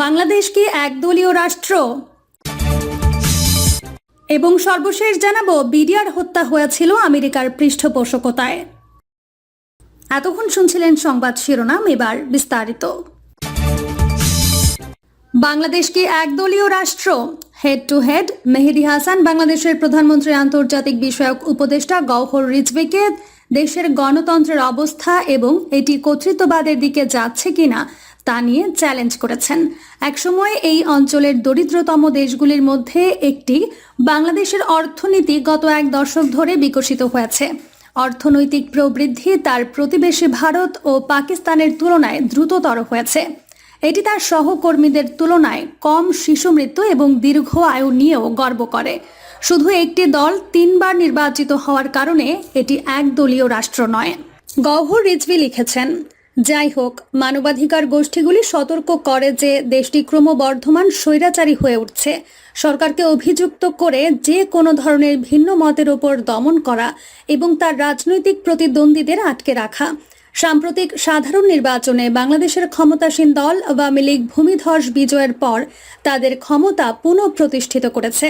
বাংলাদেশ কি একদলীয় রাষ্ট্র। এবং সর্বশেষ জানাব, বিডিআর হত্যা হয়েছিল আমেরিকার পৃষ্ঠপোষকতায়। এতক্ষণ শুনছিলেন সংবাদ শিরোনাম, এবার বিস্তারিত। বাংলাদেশ কি একদলীয় রাষ্ট্র। Head to head Mehedi Hasan, বাংলাদেশের প্রধানমন্ত্রী আন্তর্জাতিক বিষয়ক উপদেষ্টা গওহর রিজভিকে দেশের গণতন্ত্রের অবস্থা এবং এটি কর্তৃত্ববাদের দিকে যাচ্ছে কিনা তা নিয়ে চ্যালেঞ্জ করেছেন। একসময় এই অঞ্চলের দরিদ্রতম দেশগুলির মধ্যে একটি বাংলাদেশের অর্থনীতি গত এক দশক ধরে বিকশিত হয়েছে। অর্থনৈতিক প্রবৃদ্ধি তার প্রতিবেশী ভারত ও পাকিস্তানের তুলনায় দ্রুততর হয়েছে। এটি তার সহকর্মীদের তুলনায় কম শিশু মৃত্যু এবং দীর্ঘ আয়ু নিয়েও গর্ব করে। শুধু একটি দল তিনবার নির্বাচিত হওয়ার কারণে এটি একদলীয় রাষ্ট্র নয়। গহর রিজভি লিখেছেন যাই হোক, মানবাধিকার গোষ্ঠীগুলি সতর্ক করে যে দেশটি ক্রমবর্ধমান স্বৈরাচারী হয়ে উঠছে, সরকারকে অভিযুক্ত করে যে কোনো ধরনের ভিন্ন মতের ওপর দমন করা এবং তার রাজনৈতিক প্রতিদ্বন্দ্বীদের আটকে রাখা। সাম্প্রতিক সাধারণ নির্বাচনে বাংলাদেশের ক্ষমতাসীন দল আওয়ামী লীগ ভূমিধস বিজয়ের পর তাদের ক্ষমতা পুনঃপ্রতিষ্ঠিত করেছে।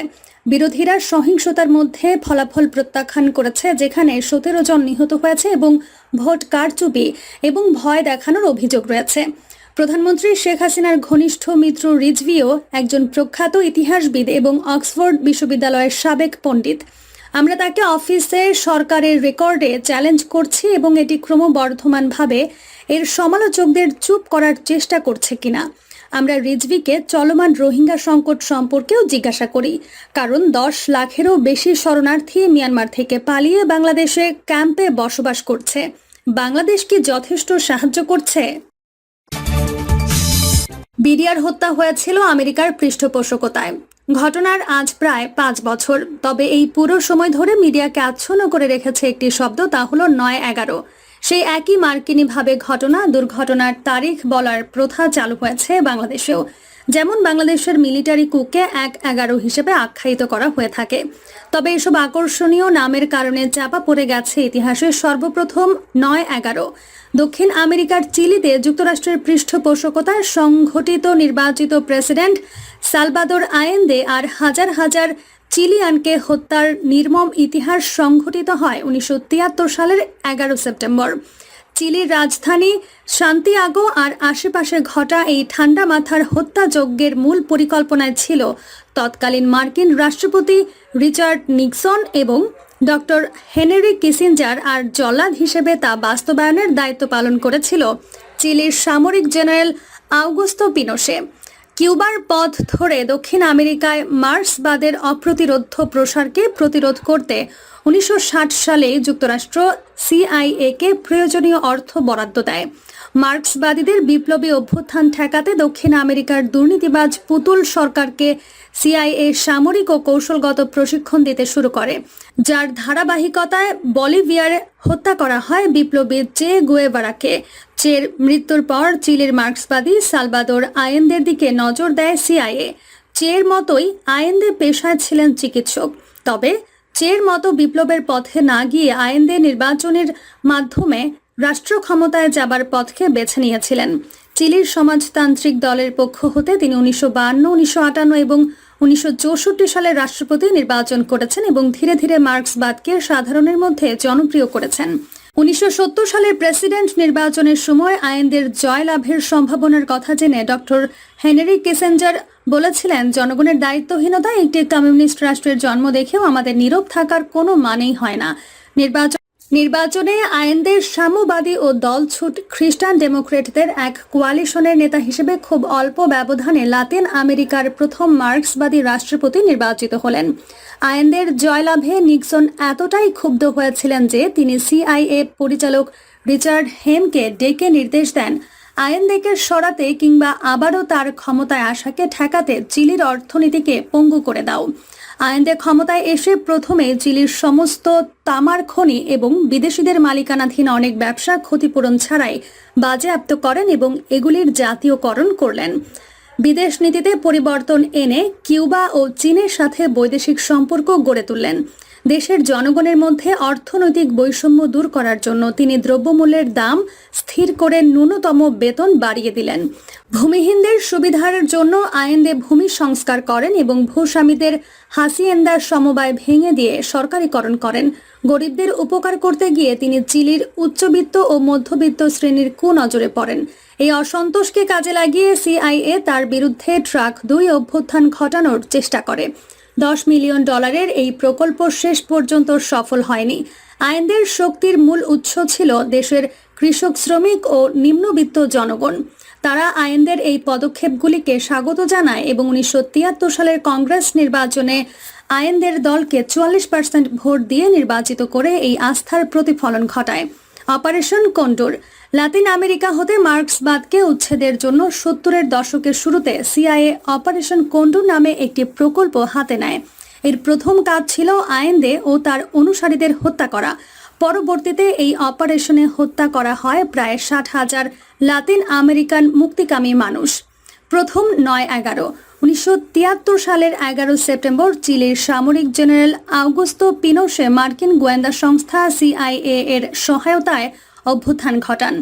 বিরোধীরা সহিংসতার মধ্যে ফলাফল প্রত্যাখ্যান করেছে, যেখানে সতেরো জন নিহত হয়েছে এবং ভোট কারচুপি এবং ভয় দেখানোর অভিযোগ রয়েছে। প্রধানমন্ত্রী শেখ হাসিনার ঘনিষ্ঠ মিত্র রিজভিও একজন প্রখ্যাত ইতিহাসবিদ এবং অক্সফোর্ড বিশ্ববিদ্যালয়ের সাবেক পণ্ডিত। আমরা তাকে অফিসে সরকারের রেকর্ডে চ্যালেঞ্জ করছি এবং এটি ক্রমবর্ধমানভাবে এর সমালোচকদের চুপ করার চেষ্টা করছে কিনা। আমরা রিজভিকে চলমান রোহিঙ্গা সংকট সম্পর্কেও জিজ্ঞাসা করি, কারণ দশ লাখেরও বেশি শরণার্থী মিয়ানমার থেকে পালিয়ে বাংলাদেশে ক্যাম্পে বসবাস করছে। বাংলাদেশ কি যথেষ্ট সাহায্য করছে? বিডিআর হত্যা হয়েছিল আমেরিকার পৃষ্ঠপোষকতায়। ঘটনার আজ প্রায় পাঁচ বছর। তবে এই পুরো সময় ধরে মিডিয়াকে আচ্ছন্ন করে রেখেছে একটি শব্দ, তা হলো নয় এগারো। সেই একই মার্কিনিভাবে ঘটনা, দুর্ঘটনার তারিখ বলার প্রথা চালু হয়েছে বাংলাদেশেও। যেমন বাংলাদেশের মিলিটারি কুকে এক এগারো হিসেবে আখ্যায়িত করা হয়ে থাকে। তবে এসব আকর্ষণীয় নামের কারণে চাপা পড়ে গেছে ইতিহাসে সর্বপ্রথম নয় এগারো। দক্ষিণ আমেরিকার চিলিতে যুক্তরাষ্ট্রের পৃষ্ঠপোষকতায় সংঘটিত নির্বাচিত প্রেসিডেন্ট সালবাদর আয়েন্দে আর হাজার হাজার চিলিয়ানকে হত্যার নির্মম ইতিহাস সংঘটিত হয় উনিশশো তিয়াত্তর সালের এগারো সেপ্টেম্বর। চিলির রাজধানী শান্তিয়াগো আর আশেপাশে ঘটা এই ঠান্ডা মাথার হত্যাযজ্ঞের মূল পরিকল্পনায় ছিল তৎকালীন মার্কিন রাষ্ট্রপতি রিচার্ড নিক্সন এবং ডক্টর হেনরি কিসিঞ্জার আর জল্লাদ হিসেবে তা বাস্তবায়নের দায়িত্ব পালন করেছিল চিলির সামরিক জেনারেল আউগুস্তো পিনোশে কিউবার পথ ধরে দক্ষিণ আমেরিকায় মার্ক্সবাদের অপ্রতিরোধ প্রসারকে প্রতিরোধ করতে উনিশশো ষাট সালে যুক্তরাষ্ট্র সিআইএকে প্রয়োজনীয় অর্থ বরাদ্দ দেয়। মার্ক্সবাদীদের বিপ্লবী অভ্যুত্থান ঠেকাতে দক্ষিণ আমেরিকার দুর্নীতিবাজ পুতুল সরকারকে সিআইএ সামরিক ও কৌশলগত প্রশিক্ষণ দিতে শুরু করে, যার ধারাবাহিকতায় বলিভিয়ার হত্যা করা হয় বিপ্লবী জে গুয়েবারাকে চের মৃত্যুর পর চিলির মার্ক্সবাদী সালবাদোর আয়েনদের দিকে নজর দেয় সিআইএ। চের মতোই আয়েন্দে পেশায় ছিলেন চিকিৎসক। তবে চের মতো বিপ্লবের পথে না গিয়ে আয়েন্দে নির্বাচনের মাধ্যমে রাষ্ট্র ক্ষমতায় যাবার পথকে বেছে নিয়েছিলেন। চিলির সমাজতান্ত্রিক দলের পক্ষ হতে তিনি উনিশশো বান্ন, উনিশশো আটান্ন এবং উনিশশো চৌষট্টি সালের রাষ্ট্রপতি নির্বাচন করেছেন এবং ধীরে ধীরে মার্ক্সবাদকে সাধারণের মধ্যে জনপ্রিয় করেছেন। উনিশশো সত্তর সালের প্রেসিডেন্ট নির্বাচনের সময় আইনদের জয়লাভের সম্ভাবনার কথা জেনে ডক্টর হেনরি কিসেঞ্জার বলেছিলেন, জনগণের দায়িত্বহীনতা একটি কমিউনিস্ট রাষ্ট্রের জন্ম দেখেও আমাদের নীরব থাকার কোনো মানেই হয় না। নির্বাচন নির্বাচনে আইনদের সাম্যবাদী ও দলছুট খ্রিস্টান ডেমোক্রেটদের এক কোয়ালিশনের নেতা হিসেবে খুব অল্প ব্যবধানে লাতিন আমেরিকার প্রথম মার্ক্সবাদী রাষ্ট্রপতি নির্বাচিত হলেন। আইনদের জয়লাভে নিক্সন এতটাই ক্ষুব্ধ হয়েছিলেন যে তিনি সিআইএ পরিচালক রিচার্ড হেমকে ডেকে নির্দেশ দেন। আইনদেকে সরাতে কিংবা আবারও তার ক্ষমতায় আসাকে ঠেকাতে চিলির অর্থনীতিকে পঙ্গু করে দাও। আইনদে ক্ষমতায় এসে প্রথমে চিলির সমস্ত তামার খনি এবং বিদেশিদের মালিকানাধীন অনেক ব্যবসা ক্ষতিপূরণ ছাড়াই বাজেয়াপ্ত করেন এবং এগুলির জাতীয়করণ করলেন। বিদেশ নীতিতে পরিবর্তন এনে কিউবা ও চীনের সাথে বৈদেশিক সম্পর্ক গড়ে তুললেন। দেশের জনগণের মধ্যে অর্থনৈতিক বৈষম্য দূর করার জন্য তিনি দ্রব্যমূল্যের দাম স্থির করে ন্যূনতম বেতন বাড়িয়ে দিলেন। ভূমিহীনদের সুবিধার জন্য আইনদে ভূমি সংস্কার করেন এবং ভূস্বামীদের হাসিয়েন্দার সমবায় ভেঙে দিয়ে সরকারিকরণ করেন। গরিবদের উপকার করতে গিয়ে তিনি চিলির উচ্চবিত্ত ও মধ্যবিত্ত শ্রেণির কুনজরে পড়েন। এই অসন্তোষকে কাজে লাগিয়ে সিআইএ তার বিরুদ্ধে ট্রাক দুই অভ্যুত্থান ঘটানোর চেষ্টা করে। দশ মিলিয়ন ডলারের এই প্রকল্প শেষ পর্যন্ত সফল হয়নি। আইনদের শক্তির মূল উৎস ছিল দেশের কৃষক, শ্রমিক ও নিম্নবিত্ত জনগণ। তারা আইনদের এই পদক্ষেপগুলিকে স্বাগত জানায় এবং উনিশশো তিয়াত্তর সালের কংগ্রেস নির্বাচনে আইনদের দলকে চুয়াল্লিশ পার্সেন্ট ভোট দিয়ে নির্বাচিত করে এই আস্থার প্রতিফলন ঘটায়। অপারেশন কন্ডোর লাতিন আমেরিকা হতে মার্কসবাদকে উচ্ছেদের জন্য সত্তরের দশকের শুরুতে সিআইএ অপারেশন কন্ডোর নামে একটি প্রকল্প হাতে নেয়। এর প্রথম কাজ ছিল আইনদে ও তার অনুসারীদের হত্যা করা। পরবর্তীতে এই অপারেশনে হত্যা করা হয় প্রায় ষাট হাজার লাতিন আমেরিকান মুক্তিকামী মানুষ। প্রথম নয় এগারো। উনিশশো সালের এগারো সেপ্টেম্বর চিলির সামরিক জেনারেল আউগুস্তো পিনোশে মার্কিন গোয়েন্দা সংস্থা সিআইএ এর সহায়তায় অভ্যুত্থান ঘটান।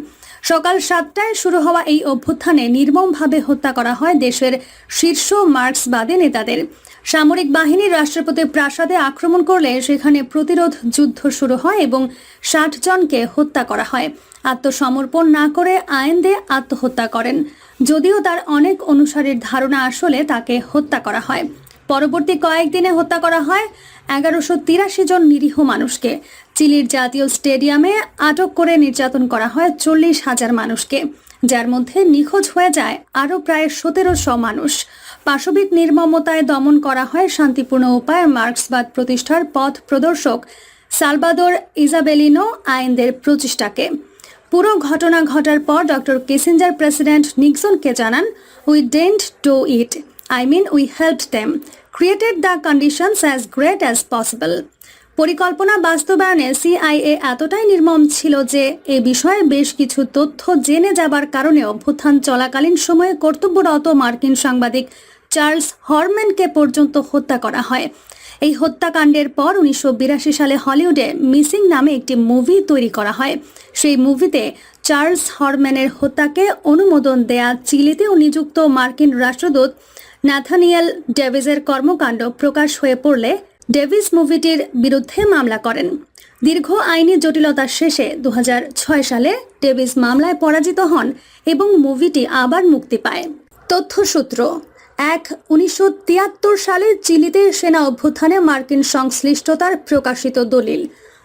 সকাল সাতটায় শুরু হওয়া এই অভ্যুত্থানে নির্মমভাবে হত্যা করা হয় দেশের শীর্ষ মার্ক্সবাদী নেতাদের। সামরিক বাহিনীর রাষ্ট্রপতি প্রাসাদে আক্রমণ করলে সেখানে প্রতিরোধ যুদ্ধ শুরু হয় এবং ষাট জনকে হত্যা করা হয়। আত্মসমর্পণ না করে আইনদে আত্মহত্যা করেন। যদিও তার অনেক অনুসারীর ধারণা আসলে তাকে হত্যা করা হয়। পরবর্তী কয়েকদিনে হত্যা করা হয় এগারোশো তিরাশি জন নিরীহ মানুষকে। চিলির জাতীয় স্টেডিয়ামে আটক করে নির্যাতন করা হয় চল্লিশ হাজার মানুষকে, যার মধ্যে নিখোঁজ হয়ে যায় আরও প্রায় সতেরোশো মানুষ। পাশবিক নির্মমতায় দমন করা হয় শান্তিপূর্ণ উপায়ে মার্ক্সবাদ প্রতিষ্ঠার পথ প্রদর্শক সালবাদোর ইজাবেলিনো আইনদের প্রচেষ্টাকে। পুরো ঘটনা ঘটার পর ডক্টর কিসিঞ্জার প্রেসিডেন্ট নিক্সনকে জানান we didn't do it I mean we help them created the conditions as great as possible পরিকল্পনা বাস্তবায়নে সিআইএ এতটাই নির্মম ছিল যে এ বিষয়ে বেশ কিছু তথ্য জেনে যাবার কারণে অভ্যুত্থান চলাকালীন সময়ে কর্তব্যরত মার্কিন সাংবাদিক চার্লস হরম্যানকে পর্যন্ত হত্যা করা হয়। এই হত্যাকাণ্ডের পর উনিশশো বিরাশি সালে হলিউডে মিসিং নামে একটি মুভি তৈরি করা হয়। সেই মুভিতে চার্লস হরম্যানের হত্যাকে অনুমোদন দেয়া চিলিতেও নিযুক্ত মার্কিন রাষ্ট্রদূত ন্যাথানিয়েল ডেভিসের কর্মকাণ্ড প্রকাশ হয়ে পড়লে ডেভিস মুভিটির বিরুদ্ধে মামলা করেন। দীর্ঘ আইনি জটিলতার শেষে দু হাজার ছয় সালে ডেভিস মামলায় পরাজিত হন এবং মুভিটি আবার মুক্তি পায়। তথ্যসূত্র, এক উনিশশো সালে চিলিতে সেনা অভ্যুত্থানে মার্কিন সংশ্লিষ্টতার প্রকাশিত দলিল।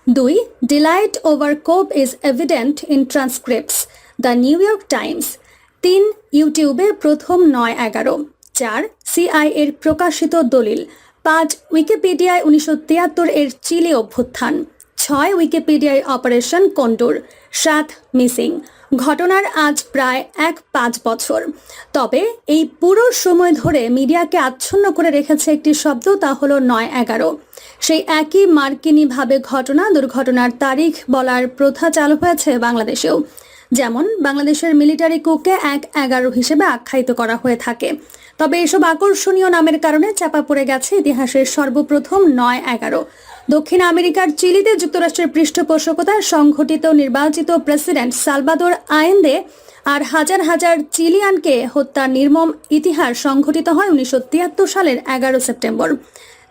দুই delight over coup is evident in transcripts the New York Times তিন ইউটিউবে প্রথম নয় এগারো চার সিআই এর প্রকাশিত দলিল পাঁচ উইকিপিডিয়ায় উনিশশো তিয়াত্তর এর চিলি অভ্যুত্থান, ছয় উইকিপিডিয়ায় অপারেশন কন্ডোর, সাত মিসিং। ঘটনার আজ প্রায় এক পাঁচ বছর। তবে এই পুরো সময় ধরে মিডিয়াকে আচ্ছন্ন করে রেখেছে একটি শব্দ, তা হলো নয় এগারো। সেই একই মার্কিনীভাবে ঘটনা, দুর্ঘটনার তারিখ বলার প্রথা চালু হয়েছে বাংলাদেশেও। যেমন বাংলাদেশের মিলিটারি কুকে এক এগারো হিসেবে আখ্যায়িত করা হয়ে থাকে। তবে এসব আকর্ষণীয় নামের কারণে চাপা পড়ে গেছে ইতিহাসের সর্বপ্রথম নয় এগারো। দক্ষিণ আমেরিকার চিলিতে যুক্তরাষ্ট্রের পৃষ্ঠপোষকতায় সংঘটিত নির্বাচিত প্রেসিডেন্ট সালবাদোর আয়েন্দে আর হাজার হাজার চিলিয়ানকে হত্যার নির্মম ইতিহাস সংঘটিত হয় উনিশশো তিয়াত্তর সালের এগারো সেপ্টেম্বর।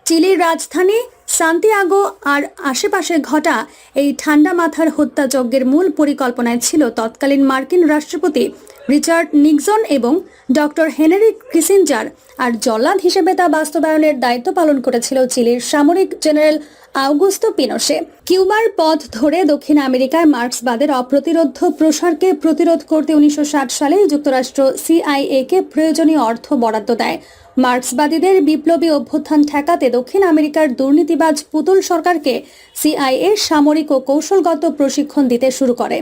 চিলির রাজধানী সান্তিয়াগো আর আশেপাশে ঘটা এই ঠান্ডা মাথার হত্যাযজ্ঞের মূল পরিকল্পনায় ছিল তৎকালীন মার্কিন রাষ্ট্রপতি রিচার্ড নিক্সন এবং ডক্টর হেনরি ক্রিসিঞ্জার আর জল্লাদ হিসেবে তা বাস্তবায়নের দায়িত্ব পালন করেছিল চিলির সামরিক জেনারেল আউগুস্তো পিনোশে কিউবার পথ ধরে দক্ষিণ আমেরিকায় মার্ক্সবাদের অপ্রতিরোধ প্রসারকে প্রতিরোধ করতে উনিশশো সালে যুক্তরাষ্ট্র সিআইএ কে প্রয়োজনীয় অর্থ বরাদ্দ দেয়। মার্ক্সবাদীদের বিপ্লবী অভ্যুত্থান ঠেকাতে দক্ষিণ আমেরিকার দুর্নীতিবাজ পুতুল সরকারকে সিআইএ সামরিক ও কৌশলগত প্রশিক্ষণ দিতে শুরু করে।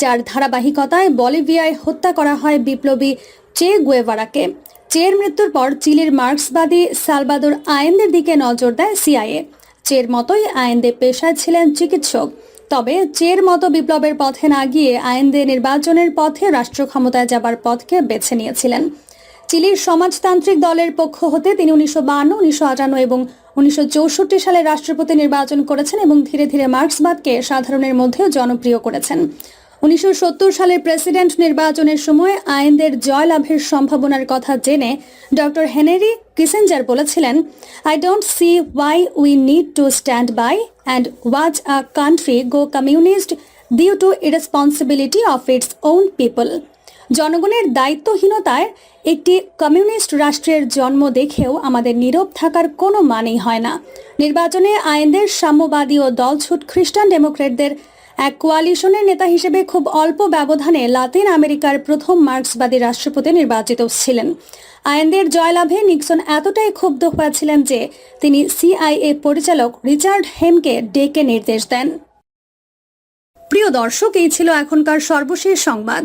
যার ধারাবাহিকতায় বলিভিয়ায় হত্যা করা হয় বিপ্লবী চে গুয়েভারাকে। চের মৃত্যুর পর চিলির মার্ক্সবাদী সালবাদোর আইনদের দিকে নজর দেয় সিআইএ। চের মতোই আইনদে পেশায় ছিলেন চিকিৎসক। তবে চের মতো বিপ্লবের পথে না গিয়ে আইনদে নির্বাচনের পথে রাষ্ট্র ক্ষমতায় যাবার পথকে বেছে নিয়েছিলেন। চিলির সমাজতান্ত্রিক দলের পক্ষ হতে তিনি উনিশশো বান্ন উনিশশো আটান্ন এবং উনিশশো চৌষট্টি সালে রাষ্ট্রপতি নির্বাচন করেছেন এবং ধীরে ধীরে মার্ক্সবাদকে সাধারণের মধ্যেও জনপ্রিয় করেছেন। উনিশশো সত্তর সালের প্রেসিডেন্ট নির্বাচনের সময় আইনদের জয়লাভের সম্ভাবনার কথা জেনে ডক্টর হেনেরি কিসেঞ্জার বলেছিলেন I don't see why we need to stand by and watch a country go communist due to irresponsibility of its own people জনগণের দায়িত্বহীনতায় একটি কমিউনিস্ট রাষ্ট্রের জন্ম দেখেও আমাদের নীরব থাকার কোনো মানেই হয় না। নির্বাচনে আইনদের সাম্যবাদী ও দলছুট খ্রিস্টান ডেমোক্রেটদের এক কোয়ালিশনের নেতা হিসেবে খুব অল্প ব্যবধানে লাতিন আমেরিকার প্রথম মার্ক্সবাদী রাষ্ট্রপতি নির্বাচিত ছিলেন। আইনদের জয়লাভে নিক্সন এতটাই ক্ষুব্ধ হয়েছিলেন যে তিনি সিআইএ পরিচালক রিচার্ড হেমকে ডেকে নির্দেশ দেন। প্রিয় দর্শক, এই ছিল এখনকার সর্বশেষ সংবাদ।